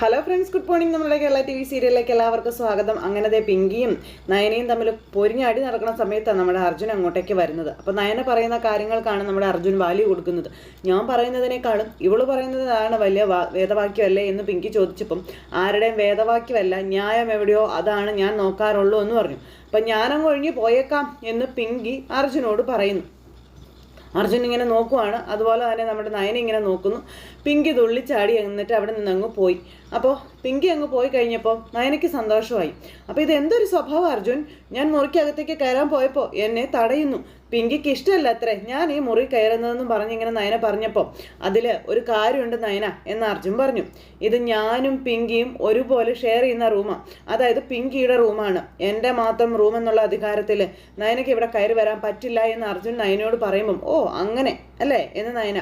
Hello friends good morning നമ്മുടെ Kerala T V സീരിയലിലേക്ക് എല്ലാവർക്കും സ്വാഗതം. അങ്ങനത്തെ പിങ്കിയും നയനയും തമ്മിൽ പൊരിഞ്ഞാടി നടക്കുന്ന സമയത്താണ് നമ്മുടെ അർജുൻ അങ്ങോട്ടേക്ക് വരുന്നത്. അപ്പോൾ നയന പറയുന്ന കാര്യങ്ങൾക്കാണ് നമ്മുടെ അർജുൻ വാല്യൂ കൊടുക്കുന്നത്. ഞാൻ പറയുന്നതിനേക്കാളും ഇവൾ പറയുന്നതാണ് വലിയ വേദവാക്യമല്ലേ എന്ന് പിങ്കി ചോദിച്ചപ്പം ആരുടെയും വേദവാക്യമല്ല ന്യായം എവിടെയോ അതാണ് ഞാൻ നോക്കാറുള്ളൂ എന്ന് പറഞ്ഞു. അപ്പം ഞാനങ്ങ് ഒഴിഞ്ഞു പോയേക്കാം എന്ന് പിങ്കി അർജുനോട് പറയുന്നു. അർജുൻ ഇങ്ങനെ നോക്കുവാണ്. അതുപോലെ തന്നെ നമ്മുടെ നയന ഇങ്ങനെ നോക്കുന്നു. പിങ്കി തുള്ളിച്ചാടി എന്നിട്ട് അവിടെ നിന്ന് അങ്ങ് പോയി. അപ്പോൾ പിങ്കി അങ്ങ് പോയി കഴിഞ്ഞപ്പോൾ നയനയ്ക്ക് സന്തോഷമായി. അപ്പോൾ ഇത് എന്തൊരു സ്വഭാവം അർജുൻ? ഞാൻ മുറിക്കകത്തേക്ക് കയറാൻ പോയപ്പോൾ എന്നെ തടയുന്നു. പിങ്കിക്ക് ഇഷ്ടമല്ല അത്രേ. ഞാൻ ഈ മുറി കയറുന്നതെന്നും പറഞ്ഞ് ഇങ്ങനെ നയന പറഞ്ഞപ്പോൾ അതിൽ ഒരു കാര്യമുണ്ട് നയന എന്ന് അർജുൻ പറഞ്ഞു. ഇത് ഞാനും പിങ്കിയും ഒരുപോലെ ഷെയർ ചെയ്യുന്ന റൂമാണ് അതായത് പിങ്കിയുടെ റൂമാണ്. എന്റെ മാത്രം റൂം എന്നുള്ള അധികാരത്തിൽ നയനയ്ക്ക് ഇവിടെ കയറി വരാൻ പറ്റില്ല എന്ന് അർജുൻ നയനയോട് പറയുമ്പം ഓ അങ്ങനെ അല്ലേ? എന്ന് നയന.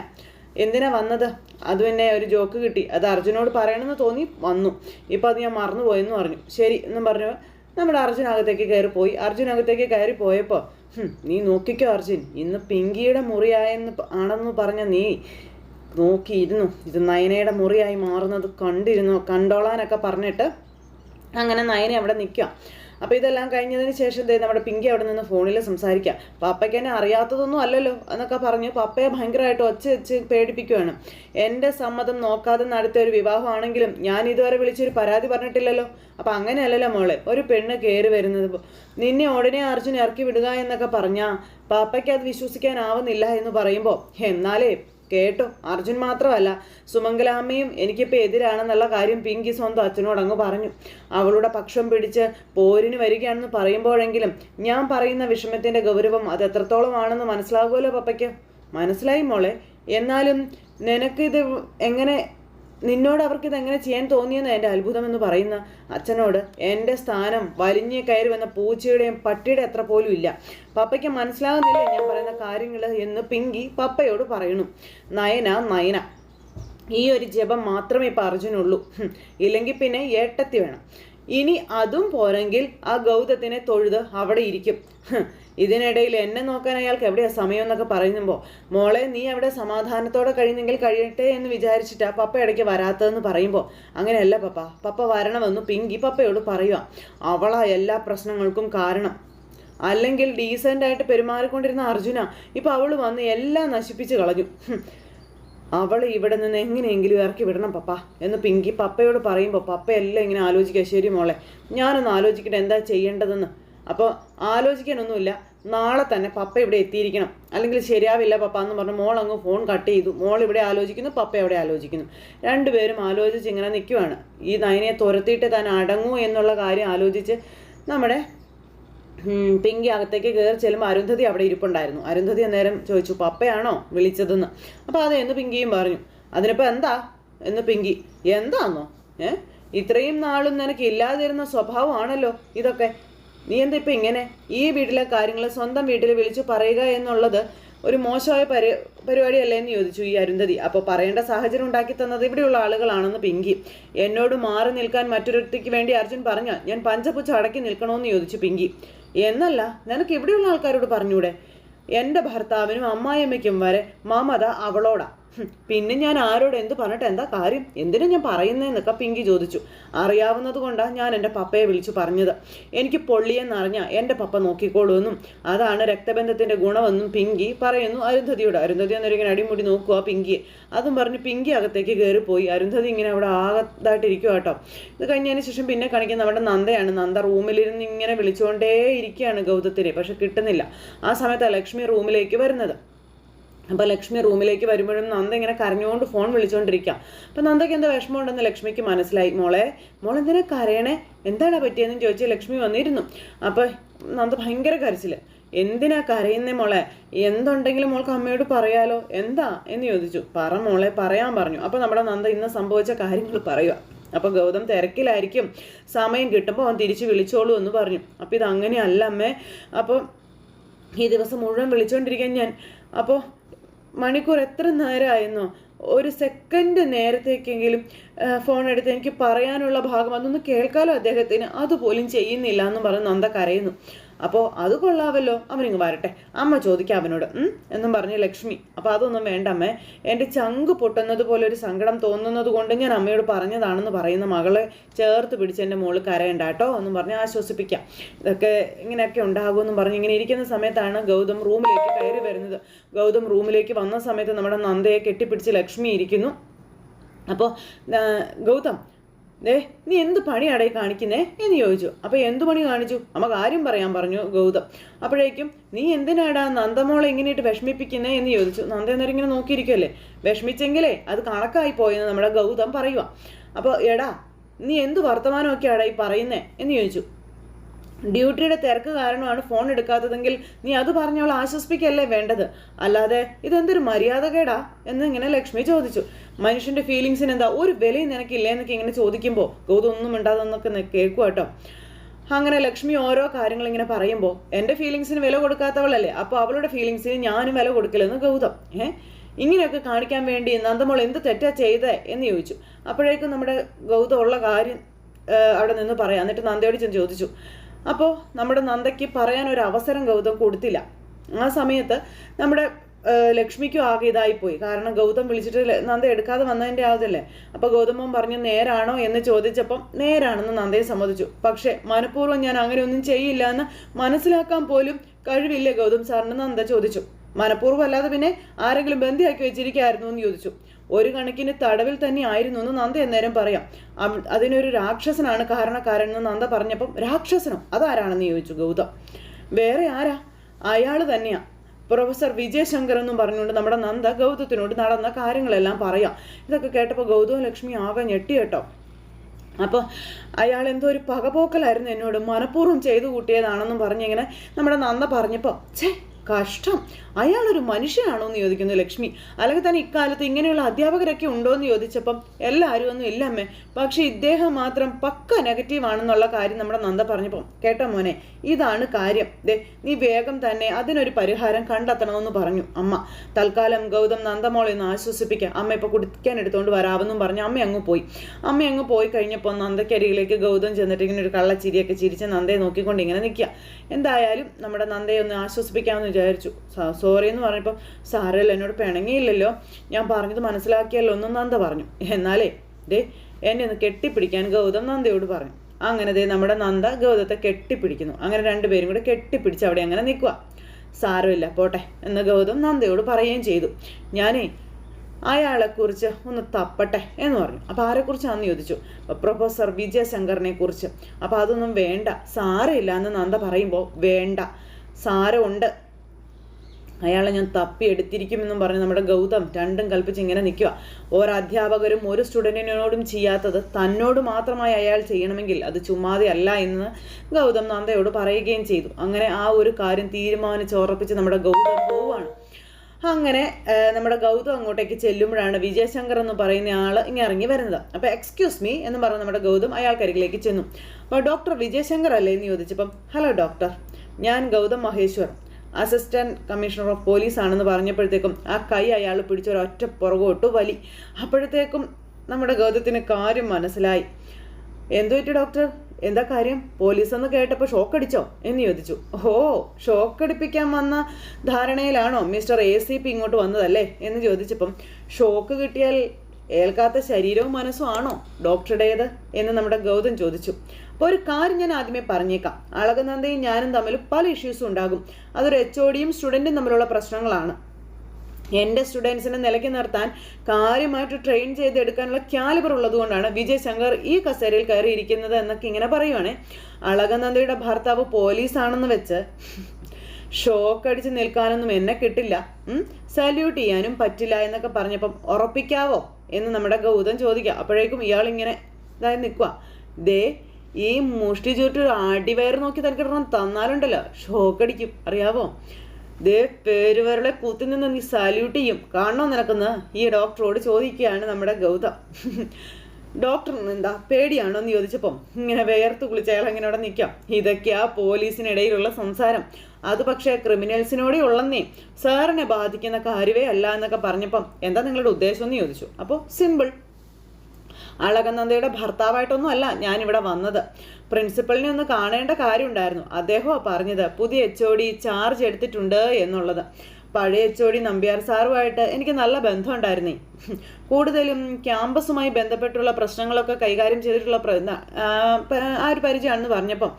എന്തിനാ വന്നത്? അത് പിന്നെ ഒരു ജോക്ക് കിട്ടി. അത് അർജുനോട് പറയണമെന്ന് തോന്നി വന്നു. ഇപ്പം അത് ഞാൻ മറന്നുപോയെന്ന് പറഞ്ഞു. ശരി എന്നും പറഞ്ഞു. നമ്മുടെ അർജുൻ അകത്തേക്ക് കയറി പോയി. അർജുൻ അകത്തേക്ക് കയറി പോയപ്പോൾ നീ നോക്കിക്കോ അർജുൻ. ഇന്ന് പിങ്കിയുടെ മുറിയായെന്ന് ആണെന്ന് പറഞ്ഞ നീ നോക്കിയിരുന്നു ഇത് നയനയുടെ മുറിയായി മാറുന്നത് കണ്ടിരുന്നു? കണ്ടോളാനൊക്കെ പറഞ്ഞിട്ട് അങ്ങനെ നയന അവിടെ നിൽക്കാം അപ്പോൾ ഇതെല്ലാം കഴിഞ്ഞതിന് ശേഷം ദേ നമ്മുടെ പിങ്കി അവിടെ നിന്ന് ഫോണിൽ സംസാരിക്കാം. പാപ്പയ്ക്ക് എന്നെ അറിയാത്തതൊന്നും അല്ലല്ലോ എന്നൊക്കെ പറഞ്ഞു പപ്പയെ ഭയങ്കരമായിട്ട് ഒച്ച വെച്ച് പേടിപ്പിക്കുകയാണ് എന്റെ സമ്മതം നോക്കാതെ നടത്തിയ ഒരു വിവാഹമാണെങ്കിലും ഞാൻ ഇതുവരെ വിളിച്ചൊരു പരാതി പറഞ്ഞിട്ടില്ലല്ലോ. അപ്പം അങ്ങനെയല്ലല്ലോ മോളെ ഒരു പെണ്ണ് കയറി വരുന്നത് നിന്നെ ഉടനെ അർജുൻ ഇറക്കി വിടുക എന്നൊക്കെ പറഞ്ഞാൽ പാപ്പയ്ക്ക് അത് വിശ്വസിക്കാനാവുന്നില്ല എന്ന് പറയുമ്പോൾ എന്നാലേ കേട്ടോ. അർജുൻ മാത്രമല്ല സുമംഗലാമ്മയും എനിക്കിപ്പോൾ എതിരാണെന്നുള്ള കാര്യം പിങ്കി സ്വന്തം അച്ഛനോട് അങ്ങ് പറഞ്ഞു. അവളുടെ പക്ഷം പിടിച്ച് പോരിന് വരികയാണെന്ന് പറയുമ്പോഴെങ്കിലും ഞാൻ പറയുന്ന വിഷമത്തിന്റെ ഗൗരവം അത് എത്രത്തോളം ആണെന്ന് മനസ്സിലാകുമല്ലോ പപ്പയ്ക്ക്? മനസ്സിലായി മോളെ. എന്നാലും നിനക്കിത് എങ്ങനെ നിന്നോട് അവർക്ക് ഇത് എങ്ങനെ ചെയ്യാൻ തോന്നിയെന്ന് എന്റെ അത്ഭുതം എന്ന് പറയുന്ന അച്ഛനോട് എന്റെ സ്ഥാനം വലിഞ്ഞ് കയറി വന്ന പൂച്ചയുടെയും പട്ടിയുടെ അത്ര പോലും ഇല്ല പപ്പയ്ക്ക് മനസ്സിലാകുന്നില്ല ഞാൻ പറയുന്ന കാര്യങ്ങൾ എന്ന് പിങ്കി പപ്പയോട് പറയണു നയന നയന ഈ ഒരു ജപം മാത്രമേ ഇപ്പം അർജുനുള്ളൂ. ഇല്ലെങ്കിൽ പിന്നെ ഏട്ടത്തി വേണം ഇനി അതും പോരെങ്കിൽ ആ ഗൗതത്തിനെ തൊഴുത് അവിടെ ഇരിക്കും. ഇതിനിടയിൽ എന്നെ നോക്കാൻ അയാൾക്ക് എവിടെയാ സമയം എന്നൊക്കെ പറയുമ്പോൾ മോളെ നീ അവിടെ സമാധാനത്തോടെ കഴിയുന്നെങ്കിൽ കഴിയട്ടെ എന്ന് വിചാരിച്ചിട്ടാ പപ്പ ഇടയ്ക്ക് വരാത്തതെന്ന് പറയുമ്പോൾ അങ്ങനെയല്ല പപ്പ പപ്പ വരണമെന്ന് പിങ്കി പപ്പയോട് പറയുക അവളാ എല്ലാ പ്രശ്നങ്ങൾക്കും കാരണം. അല്ലെങ്കിൽ ഡീസന്റ് ആയിട്ട് പെരുമാറിക്കൊണ്ടിരുന്ന അർജുന ഇപ്പം അവൾ വന്ന് എല്ലാം നശിപ്പിച്ച് കളഞ്ഞു. അവൾ ഇവിടെ നിന്ന് എങ്ങനെയെങ്കിലും ഇറക്കി വിടണം പപ്പ എന്ന് പിങ്കി പപ്പയോട് പറയുമ്പോൾ പപ്പയെല്ലാം ഇങ്ങനെ ആലോചിക്കുക ശരി മോളെ ഞാനൊന്ന് ആലോചിക്കട്ടെ എന്താ ചെയ്യേണ്ടതെന്ന്. അപ്പോൾ ആലോചിക്കാനൊന്നുമില്ല. നാളെ തന്നെ പപ്പ ഇവിടെ എത്തിയിരിക്കണം. അല്ലെങ്കിൽ ശരിയാവില്ല പപ്പ എന്ന് പറഞ്ഞ് മോൾ അങ്ങ് ഫോൺ കട്ട് ചെയ്തു. മോൾ ഇവിടെ ആലോചിക്കുന്നു പപ്പ അവിടെ ആലോചിക്കുന്നു. രണ്ടുപേരും ആലോചിച്ച് ഇങ്ങനെ നിൽക്കുവാണ് ഈ നയനെ തുരത്തിയിട്ട് താൻ അടങ്ങൂ എന്നുള്ള കാര്യം ആലോചിച്ച് നമ്മുടെ പിങ്കി അകത്തേക്ക് കയറി ചെല്ലുമ്പോൾ അരുന്ധതി അവിടെ ഇരിപ്പുണ്ടായിരുന്നു. അരുന്ധതി അന്നേരം ചോദിച്ചു പപ്പയാണോ വിളിച്ചതെന്ന്? അപ്പോൾ എന്ന് പിങ്കിയും പറഞ്ഞു. അതിനിപ്പോൾ എന്താ? എന്ന് പിങ്കി എന്താന്നോ? ഏഹ് ഇത്രയും നാളും നിനക്ക് ഇല്ലാതിരുന്ന സ്വഭാവമാണല്ലോ ഇതൊക്കെ. നീ എന്താ ഇപ്പം ഇങ്ങനെ ഈ വീട്ടിലെ കാര്യങ്ങൾ സ്വന്തം വീട്ടിൽ വിളിച്ചു പറയുക എന്നുള്ളത് ഒരു മോശമായ പരി പരിപാടിയല്ലേ എന്ന് ചോദിച്ചു ഈ അരുന്ധതി. അപ്പോൾ പറയേണ്ട സാഹചര്യം ഉണ്ടാക്കി തന്നത് ഇവിടെയുള്ള ആളുകളാണെന്ന് പിങ്കി. എന്നോട് മാറി നിൽക്കാൻ മറ്റൊരുത്തിക്ക് വേണ്ടി അർജുൻ പറഞ്ഞാൽ ഞാൻ പഞ്ചപുച്ച അടക്കി നിൽക്കണമെന്ന് ചോദിച്ചു പിങ്കി. എന്നല്ല നിനക്ക് ഇവിടെയുള്ള ആൾക്കാരോട് പറഞ്ഞൂടെ? എന്റെ ഭർത്താവിനും അമ്മായിയമ്മയ്ക്കും വരെ മമത അവളോടാ. പിന്നെ ഞാൻ ആരോട് എന്ത് പറഞ്ഞിട്ട് എന്താ കാര്യം? എന്തിനാ ഞാൻ പറയുന്നതെന്നൊക്കെ പിങ്കി ചോദിച്ചു. അറിയാവുന്നത് കൊണ്ടാണ് ഞാൻ എന്റെ പപ്പയെ വിളിച്ചു പറഞ്ഞത്. എനിക്ക് പൊള്ളിയെന്നറിഞ്ഞ എന്റെ പപ്പ നോക്കിക്കോളൂ അതാണ് രക്തബന്ധത്തിന്റെ ഗുണമെന്നും പിങ്കി പറയുന്നു. അരുന്ധതിയോട് അരുന്ധതി എന്നൊരിങ്ങനെ അടിമുടി നോക്കുക പിങ്കിയെ. അതും പറഞ്ഞ് പിങ്കി അകത്തേക്ക് കയറിപ്പോയി. അരുന്ധതി ഇങ്ങനെ അവിടെ ആകത്തായിട്ടിരിക്കുക കേട്ടോ. ഇത് കഴിഞ്ഞതിന് ശേഷം പിന്നെ കാണിക്കുന്ന അവിടെ നന്ദയാണ്. നന്ദ റൂമിലിരുന്ന് ഇങ്ങനെ വിളിച്ചുകൊണ്ടേ ഇരിക്കുകയാണ് ഗൗതത്തിനെ. പക്ഷെ കിട്ടുന്നില്ല. ആ സമയത്താണ് ലക്ഷ്മി റൂമിലേക്ക് വരുന്നത്. അപ്പോൾ ലക്ഷ്മി റൂമിലേക്ക് വരുമ്പോഴും നന്ദ ഇങ്ങനെ കരഞ്ഞുകൊണ്ട് ഫോൺ വിളിച്ചുകൊണ്ടിരിക്കുക അപ്പോൾ നന്ദയ്ക്ക് എന്താ വിഷമമുണ്ടെന്ന് ലക്ഷ്മിക്ക് മനസ്സിലായി. മോളെ മോൾ എന്തിനാ കരയണേ? എന്താണ് പറ്റിയതെന്ന് ചോദിച്ച് ലക്ഷ്മി വന്നിരുന്നു. അപ്പോൾ നന്ദ ഭയങ്കര കരച്ചിൽ എന്തിനാ കരയുന്നേ മോളെ? എന്തുണ്ടെങ്കിലും മോൾക്ക് അമ്മയോട് പറയാലോ. എന്താ? എന്ന് ചോദിച്ചു. പറ മോളെ പറയാൻ പറഞ്ഞു. അപ്പോൾ നമ്മുടെ നന്ദ ഇന്ന് സംഭവിച്ച കാര്യങ്ങൾ പറയുക അപ്പോൾ ഗൗതം തിരക്കിലായിരിക്കും. സമയം കിട്ടുമ്പോൾ അവൻ തിരിച്ച് വിളിച്ചോളൂ എന്ന് പറഞ്ഞു. അപ്പോൾ ഇത് അങ്ങനെയല്ല അമ്മേ. അപ്പോൾ ഈ ദിവസം മുഴുവൻ വിളിച്ചുകൊണ്ടിരിക്കാൻ ഞാൻ. അപ്പോൾ മണിക്കൂർ എത്ര നേരമായിരുന്നോ ഒരു സെക്കൻഡ് നേരത്തേക്കെങ്കിലും ഫോൺ എടുത്ത് എനിക്ക് പറയാനുള്ള ഭാഗം അതൊന്ന് കേൾക്കാലോ അദ്ദേഹത്തിന്. അതുപോലും ചെയ്യുന്നില്ല എന്ന് പറഞ്ഞ് നന്ദ കരയുന്നു. അപ്പോൾ അത് കൊള്ളാവല്ലോ. അവനിങ്ങ് വരട്ടെ. അമ്മ ചോദിക്കാം അവനോട്. എന്നും പറഞ്ഞ് ലക്ഷ്മി. അപ്പോൾ അതൊന്നും വേണ്ട അമ്മേ. എന്റെ ചങ്ക് പൊട്ടുന്നത് പോലെ ഒരു സങ്കടം തോന്നുന്നത് കൊണ്ട് ഞാൻ അമ്മയോട് പറഞ്ഞതാണെന്ന് പറയുന്ന മകളെ ചേർത്ത് പിടിച്ച് എന്റെ മോൾ കരയണ്ട കേട്ടോ എന്നും പറഞ്ഞ് ആശ്വസിപ്പിക്കാം. ഇതൊക്കെ ഇങ്ങനെയൊക്കെ ഉണ്ടാകുമെന്നും പറഞ്ഞ് ഇങ്ങനെ ഇരിക്കുന്ന സമയത്താണ് ഗൗതം റൂമിലേക്ക് കയറി വരുന്നത്. ഗൗതം റൂമിലേക്ക് വന്ന സമയത്ത് നമ്മുടെ നന്ദയെ കെട്ടിപ്പിടിച്ച് ലക്ഷ്മി ഇരിക്കുന്നു. അപ്പോൾ ഗൗതം ദേ നീ എന്ത് പണിയാടേ കാണിക്കുന്നേ എന്ന് ചോദിച്ചു. അപ്പോൾ എന്ത് പണി കാണിച്ചു? നമുക്ക് ആരും പറയാൻ പറഞ്ഞു ഗൗതം. അപ്പോഴേക്കും നീ എന്തിനാടാ നന്ദമോളെ ഇങ്ങനെയിട്ട് വിഷമിപ്പിക്കുന്നേ? എന്ന് ചോദിച്ചു. നന്ദ എന്നേരം ഇങ്ങനെ നോക്കിയിരിക്കുമല്ലേ വിഷമിച്ചെങ്കിലേ അത് കണക്കായി പോയെന്ന് നമ്മുടെ ഗൗതം പറയുക അപ്പോൾ എടാ നീ എന്ത് വർത്തമാനമൊക്കെയാടാ ഈ പറയുന്നേ? എന്ന് ചോദിച്ചു. ഡ്യൂട്ടിയുടെ തിരക്ക് കാരണമാണ് ഫോൺ എടുക്കാത്തതെങ്കിൽ നീ അത് പറഞ്ഞവൾ ആശ്വസിപ്പിക്കല്ലേ വേണ്ടത്? അല്ലാതെ ഇതെന്തൊരു മര്യാദകേടാ എന്ന് ഇങ്ങനെ ലക്ഷ്മി ചോദിച്ചു. മനുഷ്യന്റെ ഫീലിങ്സിന് എന്താ ഒരു വിലയും നിനക്കില്ലേ എന്നൊക്കെ ഇങ്ങനെ ചോദിക്കുമ്പോൾ ഗൗതം ഒന്നും മിണ്ടാതെന്നൊക്കെ കേൾക്കുക കേട്ടോ. അങ്ങനെ ലക്ഷ്മി ഓരോ കാര്യങ്ങൾ ഇങ്ങനെ പറയുമ്പോൾ എന്റെ ഫീലിങ്സിന് വില കൊടുക്കാത്തവളല്ലേ അപ്പോൾ അവളുടെ ഫീലിങ്സിന് ഞാനും വില കൊടുക്കില്ലെന്ന് ഗൗതം. ഏ? ഇങ്ങനെയൊക്കെ കാണിക്കാൻ വേണ്ടി നന്ദമോൾ എന്ത് തെറ്റാ ചെയ്തേ? എന്ന് ചോദിച്ചു. അപ്പോഴേക്കും നമ്മുടെ ഗൗതം ഉള്ള കാര്യം അവിടെ നിന്ന് പറയാം. എന്നിട്ട് നന്ദയോട് ചെന്ന് ചോദിച്ചു. അപ്പോൾ നമ്മുടെ നന്ദയ്ക്ക് പറയാൻ ഒരു അവസരം ഗൗതം കൊടുത്തില്ല. ആ സമയത്ത് നമ്മുടെ ലക്ഷ്മിക്കും ആകെ ഇതായിപ്പോയി കാരണം ഗൗതം വിളിച്ചിട്ട് നന്ദ എടുക്കാതെ വന്നതിന്റെ ആവതല്ലേ? അപ്പോൾ ഗൗതമൻ പറഞ്ഞു നേരാണോ? എന്ന് ചോദിച്ചപ്പം നേരാണെന്ന് നന്ദയെ സമ്മതിച്ചു. പക്ഷേ മനഃപൂർവം ഞാൻ അങ്ങനെ ഒന്നും ചെയ്യില്ല എന്ന് മനസ്സിലാക്കാൻ പോലും കഴിവില്ലേ ഗൗതം സാറിന് നന്ദ ചോദിച്ചു. മനഃപൂർവം അല്ലാതെ പിന്നെ ആരെങ്കിലും ബന്ധിയാക്കി വെച്ചിരിക്കായിരുന്നു എന്ന് ചോദിച്ചു. ഒരു കണക്കിന് തടവിൽ തന്നെ ആയിരുന്നു എന്ന് നന്ദ എന്നേരം പറയാം. അതിനൊരു രാക്ഷസനാണ് കാരണക്കാരൻ എന്ന് നന്ദ പറഞ്ഞപ്പം രാക്ഷസനോ? അതാരാണെന്ന് ചോദിച്ചു ഗൗതം. വേറെ ആരാ? അയാൾ തന്നെയാ. പ്രൊഫസർ വിജയശങ്കർ എന്നും പറഞ്ഞുകൊണ്ട് നമ്മുടെ നന്ദ ഗൗതത്തിനോട് നടന്ന കാര്യങ്ങളെല്ലാം പറയാം. ഇതൊക്കെ കേട്ടപ്പോൾ ഗൗതവും ലക്ഷ്മി ആകെ ഞെട്ടി കേട്ടോ. അപ്പോൾ അയാൾ എന്തോ ഒരു പകപോക്കലായിരുന്നു എന്നോട് മനഃപൂർവം ചെയ്തു കൂട്ടിയതാണെന്നും പറഞ്ഞിങ്ങനെ നമ്മുടെ നന്ദ പറഞ്ഞപ്പോൾ ഛേ കഷ്ടം. അയാളൊരു മനുഷ്യനാണോ എന്ന് ചോദിക്കുന്നു ലക്ഷ്മി. അല്ലെങ്കിൽ തന്നെ ഇക്കാലത്ത് ഇങ്ങനെയുള്ള അധ്യാപകരൊക്കെ ഉണ്ടോ എന്ന് ചോദിച്ചപ്പം എല്ലാവരും ഒന്നും ഇല്ല അമ്മേ. പക്ഷേ ഇദ്ദേഹം മാത്രം പക്ക നെഗറ്റീവ് ആണെന്നുള്ള കാര്യം നമ്മുടെ നന്ദ പറഞ്ഞപ്പോൾ കേട്ടോ മോനെ? ഇതാണ് കാര്യം. ദേ നീ വേഗം തന്നെ അതിനൊരു പരിഹാരം കണ്ടെത്തണമെന്ന് പറഞ്ഞു അമ്മ. തൽക്കാലം ഗൗതം നന്ദമോളെ ഒന്ന് ആശ്വസിപ്പിക്കാം. അമ്മ ഇപ്പോൾ കുടിക്കാൻ എടുത്തുകൊണ്ട് വരാമെന്നും പറഞ്ഞു അമ്മ അങ്ങ് പോയി. അമ്മ അങ്ങ് പോയി കഴിഞ്ഞപ്പോൾ നന്ദക്കരികിലേക്ക് ഗൗതം ചെന്നിട്ട് ഇങ്ങനെ ഒരു കള്ളച്ചിരിയൊക്കെ ചിരിച്ച് നന്ദയെ നോക്കിക്കൊണ്ട് ഇങ്ങനെ നിൽക്കുക എന്തായാലും നമ്മുടെ നന്ദയെ ഒന്ന് ആശ്വസിപ്പിക്കാമെന്ന് വിചാരിച്ചു. സോറി എന്ന് പറഞ്ഞപ്പോൾ സാരല്ല എന്നോട് പിണങ്ങിയില്ലല്ലോ. ഞാൻ പറഞ്ഞത് മനസ്സിലാക്കിയല്ലോ ഒന്നും നന്ദ പറഞ്ഞു. എന്നാലേ ദേ എന്നെ ഒന്ന് കെട്ടിപ്പിടിക്കാൻ ഗൗതം നന്ദയോട് പറഞ്ഞു. അങ്ങനെ ദേ നമ്മുടെ നന്ദ ഗൗതത്തെ കെട്ടിപ്പിടിക്കുന്നു. അങ്ങനെ രണ്ടുപേരും കൂടെ കെട്ടിപ്പിടിച്ച് അവിടെ അങ്ങനെ നിൽക്കുക സാരമില്ല പോട്ടെ എന്ന് ഗൗതം നന്ദയോട് പറയുകയും ചെയ്തു. ഞാനേ അയാളെക്കുറിച്ച് ഒന്ന് തപ്പട്ടെ എന്ന് പറഞ്ഞു. അപ്പോൾ ആരെക്കുറിച്ചാണെന്ന് ചോദിച്ചു. പ്രൊഫസർ വിജയശങ്കറിനെ കുറിച്ച്. അപ്പോൾ അതൊന്നും വേണ്ട സാരമില്ല എന്ന് നന്ദ പറയുമ്പോൾ വേണ്ട. സാരമുണ്ട് അയാളെ ഞാൻ തപ്പി എടുത്തിരിക്കുമെന്നും പറഞ്ഞ് നമ്മുടെ ഗൗതം രണ്ടും കൽപ്പിച്ച് ഇങ്ങനെ നിൽക്കുക. അധ്യാപകരും ഒരു സ്റ്റുഡന്റിനോടും ചെയ്യാത്തത് തന്നോട് മാത്രമായി അയാൾ ചെയ്യണമെങ്കിൽ അത് ചുമ്മാതെ അല്ല എന്ന് ഗൗതം നന്ദയോട് പറയുകയും ചെയ്തു. അങ്ങനെ ആ ഒരു കാര്യം തീരുമാനിച്ച് ഉറപ്പിച്ച് നമ്മുടെ ഗൗതം പോവുകയാണ്. അങ്ങനെ നമ്മുടെ ഗൗതം അങ്ങോട്ടേക്ക് ചെല്ലുമ്പോഴാണ് വിജയശങ്കർ എന്ന് പറയുന്ന ആൾ ഇങ്ങനെ ഇറങ്ങി വരുന്നത്. അപ്പോൾ എക്സ്ക്യൂസ് മീ എന്ന് പറഞ്ഞ് നമ്മുടെ ഗൗതം അയാൾക്കരികിലേക്ക് ചെന്നു. അപ്പോൾ ഡോക്ടർ വിജയശങ്കർ അല്ലേ എന്ന് ചോദിച്ചപ്പം ഹലോ ഡോക്ടർ ഞാൻ Gautham Maheshwar assistant commissioner of police ആണെന്ന് പറഞ്ഞപ്പോഴത്തേക്കും ആ കൈ അയാൾ പിടിച്ചൊരൊറ്റ പുറകോട്ട് വലി. അപ്പോഴത്തേക്കും നമ്മുടെ ഗൗതത്തിന് കാര്യം മനസ്സിലായി. എന്തു പറ്റി ഡോക്ടർ? എന്താ കാര്യം? പോലീസ് എന്ന് കേട്ടപ്പോൾ ഷോക്ക് അടിച്ചോ എന്ന് ചോദിച്ചു. ഓ ഷോക്ക് അടിപ്പിക്കാൻ വന്ന ധാരണയിലാണോ മിസ്റ്റർ എ സി പി ഇങ്ങോട്ട് വന്നതല്ലേ? എന്ന് ചോദിച്ചപ്പം ഷോക്ക് കിട്ടിയാൽ ഏൽക്കാത്ത ശരീരവും മനസ്സും ആണോ ഡോക്ടറുടേത്? എന്ന് നമ്മുടെ ഗൗതം ചോദിച്ചു. അപ്പോൾ ഒരു കാര്യം ഞാൻ ആദ്യമേ പറഞ്ഞേക്കാം. അളകനന്ദയും ഞാനും തമ്മിൽ പല ഇഷ്യൂസും ഉണ്ടാകും. അതൊരു എച്ച് ഒടിയും സ്റ്റുഡന്റും തമ്മിലുള്ള പ്രശ്നങ്ങളാണ്. എന്റെ സ്റ്റുഡൻസിനെ നിലയ്ക്ക് നിർത്താൻ കാര്യമായിട്ട് ട്രെയിൻ ചെയ്തെടുക്കാനുള്ള ക്യാലിബർ ഉള്ളതുകൊണ്ടാണ് വിജയ് ശങ്കർ ഈ കസേരയിൽ കയറിയിരിക്കുന്നത് എന്നൊക്കെ ഇങ്ങനെ പറയുവാണേ. അളകനന്ദയുടെ ഭർത്താവ് പോലീസാണെന്ന് വെച്ച് ഷോക്ക് അടിച്ച് നിൽക്കാനൊന്നും എന്നെ കിട്ടില്ല. സല്യൂട്ട് ചെയ്യാനും പറ്റില്ല എന്നൊക്കെ പറഞ്ഞപ്പം ഉറപ്പിക്കാവോ എന്ന് നമ്മുടെ ഗൗതം ചോദിക്കുക. അപ്പോഴേക്കും ഇയാൾ ഇങ്ങനെ ഇതായി നിൽക്കുക. ദേ ഈ മുഷ്ടി ആടി അടിവയർ നോക്കി തനിക്കിടണം തന്നാലുണ്ടല്ലോ. ഷോക്ക് അടിക്കും അറിയാവോ? ദേ പേരുവരളെ കൂത്തിൽ നിന്ന് നീ സല്യൂട്ട് ചെയ്യും. കാണണോ നിനക്കുന്ന? ഈ ഡോക്ടറോട് ചോദിക്കുകയാണ് നമ്മുടെ ഗൗതം. ഡോക്ടർ എന്താ പേടിയാണോ എന്ന് ചോദിച്ചപ്പം ഇങ്ങനെ വേർത്ത് കുളിച്ച് അയാൾ അങ്ങനെ അവിടെ നിൽക്കാം. ഇതൊക്കെയാ പോലീസിനിടയിലുള്ള സംസാരം. അത് പക്ഷേ ക്രിമിനൽസിനോടെ ഉള്ളന്നേ. സാറിനെ ബാധിക്കുന്ന കാര്യവേ അല്ല എന്നൊക്കെ പറഞ്ഞപ്പം എന്താ നിങ്ങളുടെ ഉദ്ദേശം എന്ന് ചോദിച്ചു. അപ്പോൾ സിമ്പിൾ. അളകനന്ദയുടെ ഭർത്താവായിട്ടൊന്നും അല്ല ഞാനിവിടെ വന്നത്. പ്രിൻസിപ്പലിനെ ഒന്ന് കാണേണ്ട കാര്യമുണ്ടായിരുന്നു. അദ്ദേഹമാണ് പറഞ്ഞത് പുതിയ എച്ച് ഒ ഡി ചാർജ് എടുത്തിട്ടുണ്ട് എന്നുള്ളത്. പഴയ എച്ച് ഒ ഡി നമ്പ്യാർ സാറുമായിട്ട് എനിക്ക് നല്ല ബന്ധമുണ്ടായിരുന്നേ. കൂടുതലും ക്യാമ്പസുമായി ബന്ധപ്പെട്ടുള്ള പ്രശ്നങ്ങളൊക്കെ കൈകാര്യം ചെയ്തിട്ടുള്ള ആ ഒരു പരിചയമാണെന്ന് പറഞ്ഞപ്പം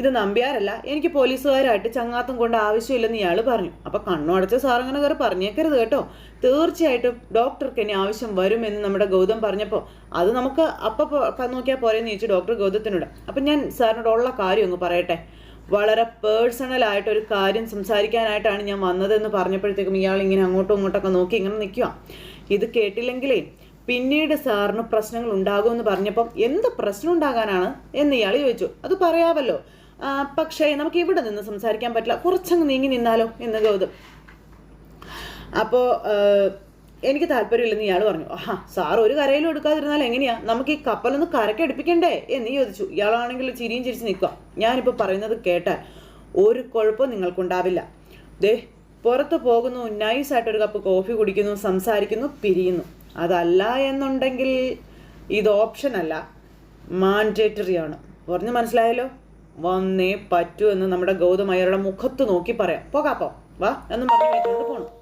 ഇത് നമ്പ്യാരല്ല. എനിക്ക് പോലീസുകാരായിട്ട് ചങ്ങാത്തം കൊണ്ട് ആവശ്യമില്ലെന്ന് ഇയാൾ പറഞ്ഞു. അപ്പൊ കണ്ണുടച്ച സാർ അങ്ങനെ കയറി പറഞ്ഞേക്കരുത് കേട്ടോ. തീർച്ചയായിട്ടും ഡോക്ടർക്ക് ഇനി ആവശ്യം വരുമെന്ന് നമ്മുടെ ഗൗതം പറഞ്ഞപ്പോൾ അത് നമുക്ക് അപ്പം നോക്കിയാൽ പോരെന്ന് ചോദിച്ചു ഡോക്ടർ ഗൗതത്തിനോട്. അപ്പം ഞാൻ സാറിനോട് ഉള്ള കാര്യം ഒന്ന് പറയട്ടെ. വളരെ പേഴ്സണൽ ആയിട്ട് ഒരു കാര്യം സംസാരിക്കാനായിട്ടാണ് ഞാൻ വന്നതെന്ന് പറഞ്ഞപ്പോഴത്തേക്കും ഇയാൾ ഇങ്ങനെ അങ്ങോട്ടും ഇങ്ങോട്ടൊക്കെ നോക്കി ഇങ്ങനെ നിൽക്കുക ഇത് കേട്ടില്ലെങ്കിലേ പിന്നീട് സാറിന് പ്രശ്നങ്ങൾ ഉണ്ടാകുമെന്ന് പറഞ്ഞപ്പം എന്ത് പ്രശ്നം ഉണ്ടാകാനാണ് എന്ന് ഇയാൾ ചോദിച്ചു. അത് പറയാമല്ലോ. പക്ഷേ നമുക്ക് ഇവിടെ നിന്ന് സംസാരിക്കാൻ പറ്റില്ല. കുറച്ചങ്ങ് നീങ്ങി നിന്നാലോ എന്ന് ഗൗതം. അപ്പോൾ എനിക്ക് താല്പര്യമില്ലെന്ന് ഇയാൾ പറഞ്ഞു. ആഹാ സാർ ഒരു കരയിലും എടുക്കാതിരുന്നാൽ എങ്ങനെയാ? നമുക്ക് ഈ കപ്പലൊന്ന് കരക്കടുപ്പിക്കണ്ടേ എന്ന് ചോദിച്ചു. ഇയാളാണെങ്കിൽ ചിരിയും ചിരിച്ച് നിൽക്കുക ഞാനിപ്പോൾ പറയുന്നത് കേട്ടാൽ ഒരു കുഴപ്പവും നിങ്ങൾക്കുണ്ടാവില്ല. ദേ പുറത്ത് പോകുന്നു നൈസായിട്ടൊരു കപ്പ് കോഫി കുടിക്കുന്നു സംസാരിക്കുന്നു പിരിയുന്നു. അതല്ല എന്നുണ്ടെങ്കിൽ ഇത് ഓപ്ഷൻ അല്ല മാൻഡേറ്ററി ആണ് പറഞ്ഞ് മനസ്സിലായല്ലോ? വന്നേ പറ്റൂ എന്ന് നമ്മുടെ ഗൗതമയ്യരുടെ മുഖത്ത് നോക്കി പറയാം. പോകാപ്പോ വാ എന്നും പറഞ്ഞു പോണു.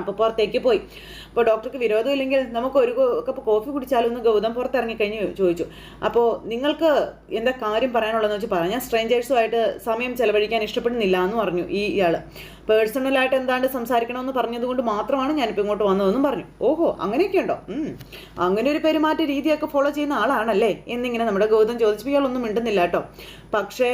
അപ്പോൾ പുറത്തേക്ക് പോയി. അപ്പോൾ ഡോക്ടർക്ക് വിരോധമില്ലെങ്കിൽ നമുക്ക് ഒരു കപ്പ് കോഫി കുടിച്ചാലും ഒന്ന് ഗൗതം പുറത്തിറങ്ങി കഴിഞ്ഞ് ചോദിച്ചു. അപ്പോൾ നിങ്ങൾക്ക് എന്താ കാര്യം പറയാനുള്ളതെന്ന് വെച്ച് പറഞ്ഞു ഞാൻ സ്ട്രേഞ്ചേഴ്സുമായിട്ട് സമയം ചെലവഴിക്കാൻ ഇഷ്ടപ്പെടുന്നില്ല എന്ന് പറഞ്ഞു ഈ ഇയാൾ പേഴ്സണലായിട്ട് എന്താണ്ട് സംസാരിക്കണമെന്ന് പറഞ്ഞതുകൊണ്ട് മാത്രമാണ് ഞാനിപ്പോൾ ഇങ്ങോട്ട് വന്നതെന്നും പറഞ്ഞു. ഓഹോ അങ്ങനെയൊക്കെ ഉണ്ടോ? അങ്ങനെ ഒരു പെരുമാറ്റ രീതിയൊക്കെ ഫോളോ ചെയ്യുന്ന ആളാണല്ലേ? എന്നിങ്ങനെ നമ്മുടെ ഗൗതം ചോദിച്ചപ്പോൾ ഇയാളൊന്നും മിണ്ടുന്നില്ല കേട്ടോ. പക്ഷേ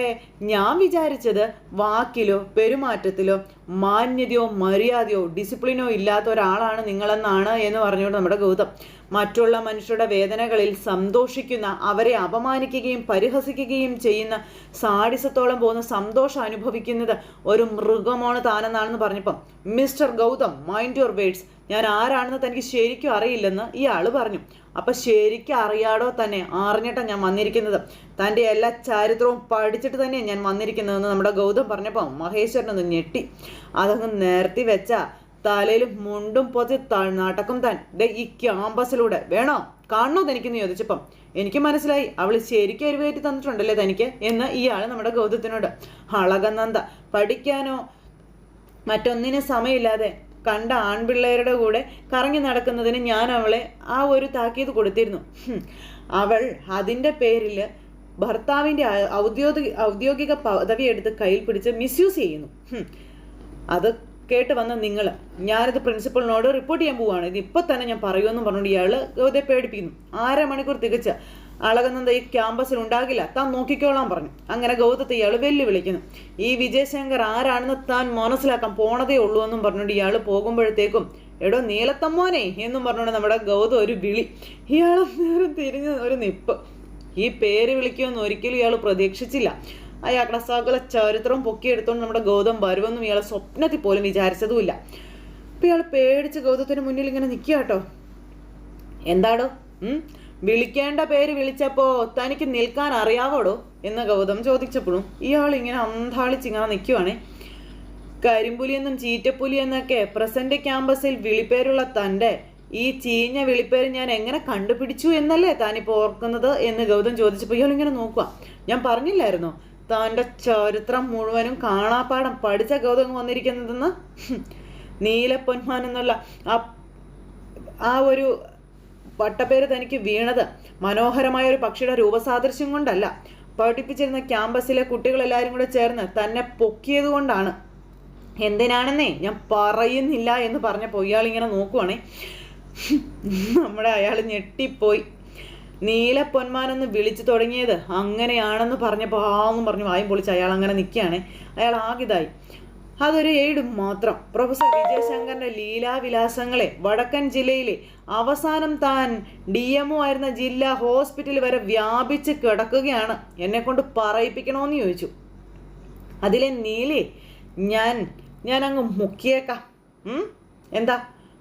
ഞാൻ വിചാരിച്ചത് വാക്കിലോ പെരുമാറ്റത്തിലോ മാന്യതയോ മര്യാദയോ ഡിസിപ്ലിനോ ഇല്ലാത്ത ഒരാളാണ് നിങ്ങളെന്നാണ് എന്ന് പറഞ്ഞുകൊണ്ട് നമ്മുടെ ഗൗതം മറ്റുള്ള മനുഷ്യരുടെ വേദനകളിൽ സന്തോഷിക്കുന്ന അവരെ അപമാനിക്കുകയും പരിഹസിക്കുകയും ചെയ്യുന്ന സാഡിസത്തോളം പോകുന്ന സന്തോഷം അനുഭവിക്കുന്നത് ഒരു മൃഗമാണ് താനെന്നാണെന്ന് പറഞ്ഞപ്പം mister Gautham mind your words ഞാൻ ആരാണെന്ന് തനിക്ക് ശരിക്കും അറിയില്ലെന്ന് ഇയാൾ പറഞ്ഞു. അപ്പം ശരിക്കും അറിയാടോ തന്നെ അറിഞ്ഞിട്ടാണ് ഞാൻ വന്നിരിക്കുന്നത്. തന്റെ എല്ലാ ചരിത്രവും പഠിച്ചിട്ട് തന്നെയാണ് ഞാൻ വന്നിരിക്കുന്നതെന്ന് നമ്മുടെ ഗൗതം പറഞ്ഞപ്പോൾ മഹേശ്വരനൊന്ന് ഞെട്ടി. അതങ്ങ് നേർത്തി വെച്ച തലയിൽ മുണ്ടും പൊതി തഴ്നാട്ടക്കും താൻ. ദേ ഈ ക്യാമ്പസിലൂടെ. വേണോ? കാണണോ തനിക്കെന്ന് ചോദിച്ചപ്പം. എനിക്ക് മനസ്സിലായി. അവൾ ശരിക്കും എരിവേറ്റി തന്നിട്ടുണ്ടല്ലേ തനിക്ക്? എന്ന് ഇയാൾ നമ്മുടെ ഗൗതത്തിനോട്. അളകനന്ദ പഠിക്കാനോ മറ്റൊന്നിനും സമയമില്ലാതെ കണ്ട ആൺപിള്ളേരുടെ കൂടെ കറങ്ങി നടക്കുന്നതിന് ഞാൻ അവളെ ആ ഒരു താക്കീത് കൊടുത്തിരുന്നു. അവൾ അതിന്റെ പേരിൽ ഭർത്താവിന്റെ ഔദ്യോഗിക ഔദ്യോഗിക പദവി എടുത്ത് കയ്യിൽ പിടിച്ച് മിസ്യൂസ് ചെയ്യുന്നു. അത് കേട്ട് വന്ന നിങ്ങൾ ഞാനിത് പ്രിൻസിപ്പളിനോട് റിപ്പോർട്ട് ചെയ്യാൻ പോവുകയാണ് ഇത് ഇപ്പം തന്നെ ഞാൻ പറയുമെന്നും പറഞ്ഞുകൊണ്ട് ഇയാൾ ഗൗതയെ പേടിപ്പിക്കുന്നു. അര മണിക്കൂർ തികച്ച അളകനന്ദ ഈ ക്യാമ്പസിൽ ഉണ്ടാകില്ല. താൻ നോക്കിക്കോളാൻ പറഞ്ഞു. അങ്ങനെ ഗൗതത്തെ ഇയാൾ വെല്ലുവിളിക്കുന്നു. ഈ വിജയശങ്കർ ആരാണെന്ന് താൻ മനസ്സിലാക്കാൻ പോണതേ ഉള്ളൂ എന്നും പറഞ്ഞുകൊണ്ട് ഇയാൾ പോകുമ്പോഴത്തേക്കും എടോ നീലത്തമ്മോനെ എന്നും പറഞ്ഞുകൊണ്ട് നമ്മുടെ ഗൗതം ഒരു വിളി. ഇയാൾ തിരിഞ്ഞ തിരിഞ്ഞ് ഒരു നിപ്പ്. ഈ പേര് വിളിക്കുമെന്ന് ഒരിക്കലും ഇയാൾ പ്രതീക്ഷിച്ചില്ല. അയാളുടെ സകല ചരിത്രം പൊക്കിയെടുത്തോണ്ട് നമ്മുടെ ഗൗതം വരുമെന്നും ഇയാളെ സ്വപ്നത്തിൽ പോലും വിചാരിച്ചതുമില്ല. അപ്പൊ ഇയാൾ പേടിച്ച് ഗൗതത്തിന് മുന്നിൽ ഇങ്ങനെ നിൽക്കുക കേട്ടോ. എന്താടോ? വിളിക്കേണ്ട പേര് വിളിച്ചപ്പോ തനിക്ക് നിൽക്കാൻ അറിയാവോടോ? എന്ന് ഗൗതം ചോദിച്ചപ്പോഴും ഇയാൾ ഇങ്ങനെ അന്താളിച്ച് ഇങ്ങനെ നിൽക്കുവാണേ. കരിമ്പുലി എന്നും ചീറ്റപ്പുലി എന്നൊക്കെ പ്രസന്റ് ക്യാമ്പസിൽ വിളിപ്പേരുള്ള തന്റെ ഈ ചീഞ്ഞ വിളിപ്പേര് ഞാൻ എങ്ങനെ കണ്ടുപിടിച്ചു എന്നല്ലേ താനിപ്പോൾ ഓർക്കുന്നത് എന്ന് ഗൗതം ചോദിച്ചപ്പോൾ ഇയാൾ ഇങ്ങനെ നോക്കുക ഞാൻ പറഞ്ഞില്ലായിരുന്നോ? തന്റെ ചരിത്രം മുഴുവനും കാണാപ്പാടം പഠിച്ച ഗൗതം വന്നിരിക്കുന്നതെന്ന് നീലപ്പൊന്മാൻ എന്നുള്ള ആ ആ ഒരു പട്ടപ്പേര് തനിക്ക് വീണത് മനോഹരമായ ഒരു പക്ഷിയുടെ രൂപസാദൃശ്യം കൊണ്ടല്ല. പഠിപ്പിച്ചിരുന്ന ക്യാമ്പസിലെ കുട്ടികളെല്ലാവരും കൂടെ ചേർന്ന് തന്നെ പൊക്കിയത് കൊണ്ടാണ് എന്തിനാണെന്നേ ഞാൻ പറയുന്നില്ല എന്ന് പറഞ്ഞപ്പോൾ ഇയാൾ ഇങ്ങനെ നോക്കുവാണേ. നമ്മുടെ അയാൾ ഞെട്ടിപ്പോയി. നീലപ്പൊന്മാനെന്ന് വിളിച്ചു തുടങ്ങിയത്. അങ്ങനെയാണെന്ന് പറഞ്ഞപ്പോൾ ആന്നും പറഞ്ഞു വായും പൊളിച്ച് അയാൾ അങ്ങനെ നിൽക്കുകയാണ് അയാൾ ആകിതായി. അതൊരു എയ്ഡ് മാത്രം. പ്രൊഫസർ വിജയശങ്കറിന്റെ ലീലാവിലാസങ്ങളെ വടക്കൻ ജില്ലയിലെ അവസാനം താൻ ഡി എംഒ ആയിരുന്ന ജില്ലാ ഹോസ്പിറ്റൽ വരെ വ്യാപിച്ച് കിടക്കുകയാണ്. എന്നെക്കൊണ്ട് പറയിപ്പിക്കണമെന്ന് ചോദിച്ചു. അതിലെ നീലി ഞാൻ ഞാൻ അങ്ങ് മുക്കിയേക്കാം? എന്താ?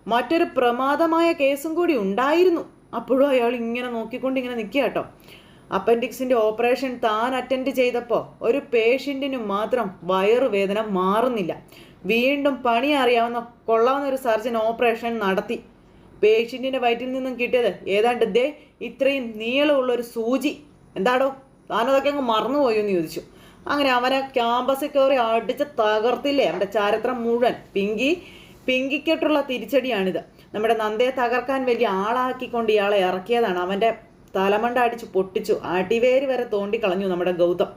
മറ്റൊരു പ്രമാദമായ കേസും കൂടി ഉണ്ടായിരുന്നു. അപ്പോഴും അയാൾ ഇങ്ങനെ നോക്കിക്കൊണ്ട് ഇങ്ങനെ നിൽക്കുക കേട്ടോ. അപ്പൻഡിക്സിന്റെ ഓപ്പറേഷൻ താൻ അറ്റൻഡ് ചെയ്തപ്പോൾ ഒരു പേഷ്യന്റിന് മാത്രം വയറുവേദന മാറുന്നില്ല. വീണ്ടും പണി അറിയാവുന്ന കൊള്ളാവുന്ന ഒരു സർജൻ ഓപ്പറേഷൻ നടത്തി. പേഷ്യന്റിന്റെ വയറ്റിൽ നിന്നും കിട്ടിയത് ഏതാണ്ട് ദേ ഇത്രയും നീളമുള്ള ഒരു സൂചി. എന്താടോ? താനതൊക്കെ അങ്ങ് മറന്നുപോയോ എന്ന് ചോദിച്ചു. അങ്ങനെ അവനെ ക്യാമ്പസിൽ കയറി അടിച്ച് തകർത്തില്ലേ? അവന്റെ ചരിത്രം മുഴുവൻ. പിങ്കി പിങ്കിക്കിട്ടുള്ള തിരിച്ചടിയാണിത്. നമ്മുടെ നന്ദയെ തകർക്കാൻ വലിയ ആളാക്കിക്കൊണ്ട് ഇയാളെ ഇറക്കിയതാണ്. അവന്റെ തലമണ്ട അടിച്ച് പൊട്ടിച്ചു. അടിവേര് വരെ തോണ്ടിക്കളഞ്ഞു നമ്മുടെ ഗൗതം.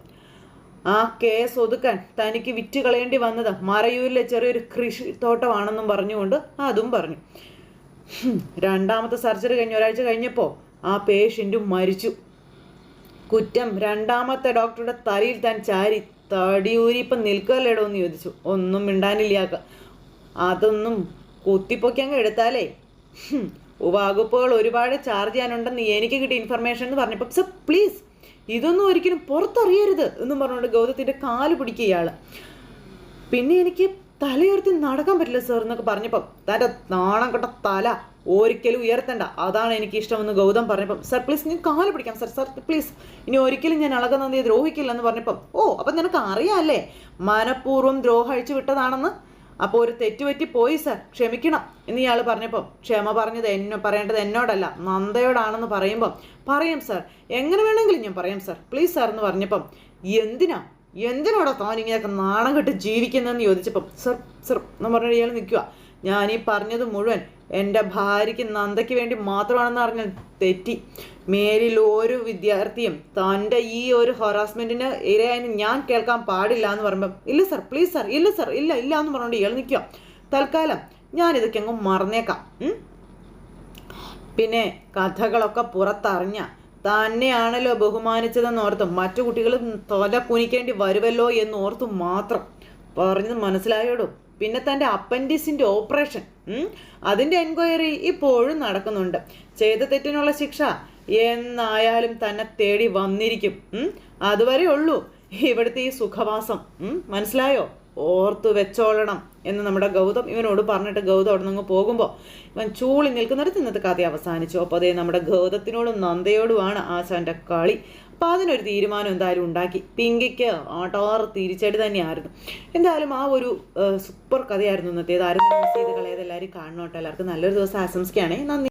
ആ കേസ് ഒതുക്കാൻ തനിക്ക് വിറ്റ് കളയേണ്ടി വന്നത് മറയൂരിലെ ചെറിയൊരു കൃഷി തോട്ടമാണെന്നും പറഞ്ഞുകൊണ്ട് അതും പറഞ്ഞു. രണ്ടാമത്തെ സർജറി കഴിഞ്ഞു ഒരാഴ്ച കഴിഞ്ഞപ്പോൾ ആ പേഷ്യന്റും മരിച്ചു. കുറ്റം രണ്ടാമത്തെ ഡോക്ടറുടെ തലയിൽ താൻ ചാരി തടിയൂരി ഇപ്പം നിൽക്കല്ലേടോ എന്ന് ചോദിച്ചു. ഒന്നും മിണ്ടാനില്ലാക്ക അതൊന്നും കുത്തിപ്പൊക്കി അങ്ങ് എടുത്താലേ വകുപ്പുകൾ ഒരുപാട് ചാർജ് ചെയ്യാനുണ്ടെന്ന് എനിക്ക് കിട്ടിയ ഇൻഫർമേഷൻ എന്ന് പറഞ്ഞപ്പോൾ സർ പ്ലീസ് ഇതൊന്നും ഒരിക്കലും പുറത്തറിയരുത് എന്നും പറഞ്ഞുകൊണ്ട് ഗൗതത്തിന്റെ കാൽ പിടിക്കുക ഇയാൾ പിന്നെ എനിക്ക് തലയുയർത്തി നടക്കാൻ പറ്റില്ല സർ എന്നൊക്കെ പറഞ്ഞപ്പം തന്റെ നാണം കെട്ട തല ഒരിക്കലും ഉയർത്തണ്ട അതാണ് എനിക്ക് ഇഷ്ടമെന്ന് ഗൗതം പറഞ്ഞപ്പം സർ പ്ലീസ് ഞാൻ കാൽ പിടിക്കാം സർ സർ പ്ലീസ് ഇനി ഒരിക്കലും ഞാൻ അളകുന്നതിയെ ദ്രോഹിക്കില്ല എന്ന് പറഞ്ഞപ്പം ഓ അപ്പം നിനക്ക് അറിയാമല്ലേ മനഃപൂർവം ദ്രോഹം അഴിച്ചു വിട്ടതാണെന്ന്? അപ്പോൾ ഒരു തെറ്റുപറ്റി പോയി സർ. ക്ഷമിക്കണം. എന്ന് ഇയാൾ പറഞ്ഞപ്പോൾ ക്ഷമ പറഞ്ഞത് എന്നോ പറയേണ്ടത് എന്നോടല്ല നന്ദയോടാണെന്ന് പറയുമ്പം പറയും സർ. എങ്ങനെ വേണമെങ്കിലും ഞാൻ പറയാം സർ. പ്ലീസ് സാർ എന്ന് പറഞ്ഞപ്പം എന്തിനാ? എന്തിനോടാ താൻ ഇങ്ങനെയൊക്കെ നാണം കെട്ട് ജീവിക്കുന്നതെന്ന് ചോദിച്ചപ്പം? സർ സർ എന്ന് പറഞ്ഞ ഇയാൾ നിൽക്കുക ഞാൻ ഈ പറഞ്ഞത് മുഴുവൻ എന്റെ ഭാര്യയ്ക്ക് നന്ദയ്ക്ക് വേണ്ടി മാത്രമാണെന്ന് അറിഞ്ഞാൽ തെറ്റി. മേലിൽ ഒരു വിദ്യാർത്ഥിയും തന്റെ ഈ ഒരു ഹൊറാസ്മെന്റിന് ഇരയായി ഞാൻ കേൾക്കാൻ പാടില്ല എന്ന് പറയുമ്പം ഇല്ല സർ പ്ലീസ് സർ ഇല്ല സർ ഇല്ല ഇല്ല എന്ന് പറഞ്ഞുകൊണ്ട് ഇയാൾ നിൽക്കുക തൽക്കാലം ഞാനിതൊക്കെ അങ്ങ് മറന്നേക്കാം പിന്നെ കഥകളൊക്കെ പുറത്തറിഞ്ഞ തന്നെയാണല്ലോ ബഹുമാനിച്ചതെന്ന് ഓർത്തും മറ്റു കുട്ടികൾ തല കുനിക്കേണ്ടി വരുമല്ലോ എന്ന് ഓർത്തും മാത്രം പറഞ്ഞത് മനസ്സിലായോടും? പിന്നെ തന്റെ അപ്പൻഡിസിന്റെ ഓപ്പറേഷൻ അതിന്റെ എൻക്വയറി ഇപ്പോഴും നടക്കുന്നുണ്ട്. ചെയ്ത തെറ്റിനുള്ള ശിക്ഷ എന്നായാലും തന്നെ തേടി വന്നിരിക്കും അതുവരെ ഉള്ളൂ. ഇവിടുത്തെ ഈ സുഖവാസം മനസ്സിലായോ? ഓർത്തു വെച്ചോളണം എന്ന് നമ്മുടെ ഗൗതം ഇവനോട് പറഞ്ഞിട്ട് ഗൗതം അവിടെ നിന്ന് പോകുമ്പോൾ ഇവൻ ചൂളി നിൽക്കുന്നിടത്ത് ഇന്നത്തെ കഥ അവസാനിച്ചു. അപ്പോൾ അതേ നമ്മുടെ ഗൗതത്തിനോടും നന്ദയോടുമാണ് ആശാന്റെ കളി. അപ്പോൾ അതിനൊരു തീരുമാനം എന്തായാലും ഉണ്ടാക്കി. പിങ്കിക്ക് ആട്ടോർ തിരിച്ചടി തന്നെയായിരുന്നു. എന്തായാലും ആ ഒരു സൂപ്പർ കഥയായിരുന്നു ഇന്നത്തേത്. ആരും മിസ് ചെയ്ത് കളയാതെ എല്ലാവരും എല്ലാവർക്കും നല്ലൊരു ദിവസം ആശംസിക്കുകയാണെങ്കിൽ നന്ദി.